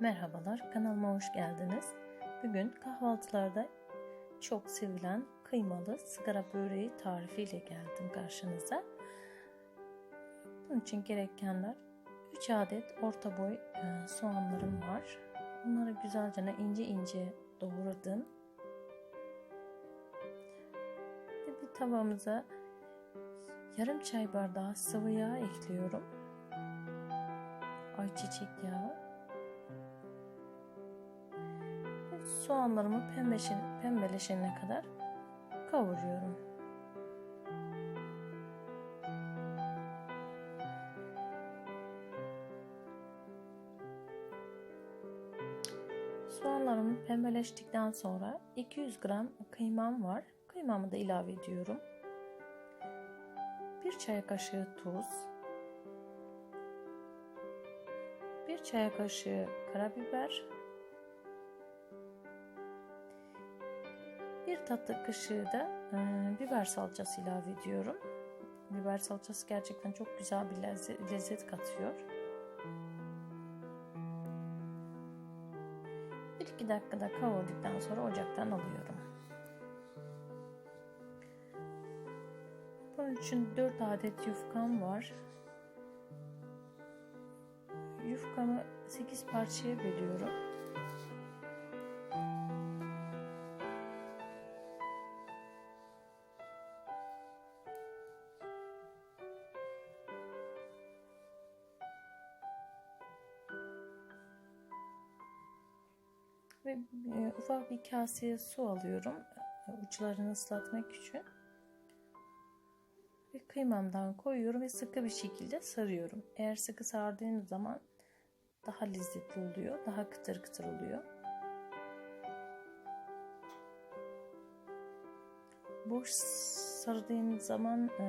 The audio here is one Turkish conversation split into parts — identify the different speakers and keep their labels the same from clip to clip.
Speaker 1: Merhabalar, kanalıma hoş geldiniz. Bugün kahvaltılarda çok sevilen kıymalı sigara böreği tarifiyle geldim karşınıza. Bunun için gerekenler 3 adet orta boy e, soğanlarım var. Bunları güzelce ince ince doğradım. Ve bir tavamıza yarım çay bardağı sıvı yağ ekliyorum. Ayçiçek yağı. Soğanlarımı pembeşin, pembeleşene kadar kavuruyorum. Soğanlarım pembeleştikten sonra 200 gram kıymam var. Kıymamı da ilave ediyorum. 1 çay kaşığı tuz. 1 çay kaşığı karabiber. Bir tatlı kaşığı da e, biber salçası ilave ediyorum. Biber salçası gerçekten çok güzel bir lezzet, lezzet katıyor. Bir iki dakikada kavurduktan sonra ocaktan alıyorum. Bunun için 4 adet yufkam var. Yufkamı 8 parçaya bölüyorum. Ve e, ufak bir kaseye su alıyorum e, uçlarını ıslatmak için. Ve kıymamdan koyuyorum ve sıkı bir şekilde sarıyorum. Eğer sıkı sardığınız zaman daha lezzetli oluyor daha kıtır kıtır oluyor. Boş sardığınız zaman e,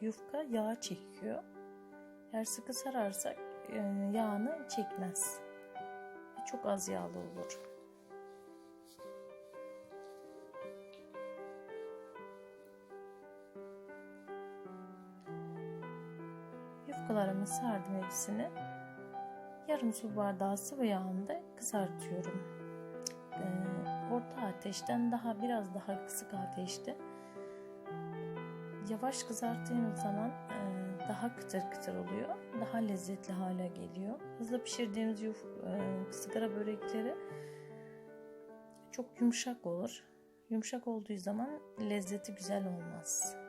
Speaker 1: yufka yağ çekiyor. Eğer sıkı sararsak e, yağını çekmez çok az yağlı olur. Yufkalarımı sardım hepsini. Yarım su bardağı sıvı yağında kızartıyorum. Ee, orta ateşten daha biraz daha kısık ateşte yavaş kızarttığınız zaman e, daha kıtır kıtır oluyor. Daha lezzetli hale geliyor. Hızlı pişirdiğimiz yuf, e, sigara börekleri çok yumuşak olur. Yumuşak olduğu zaman lezzeti güzel olmaz.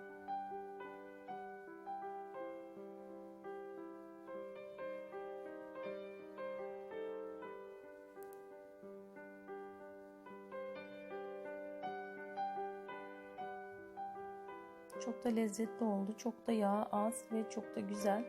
Speaker 1: Çok da lezzetli oldu. Çok da yağ az ve çok da güzel.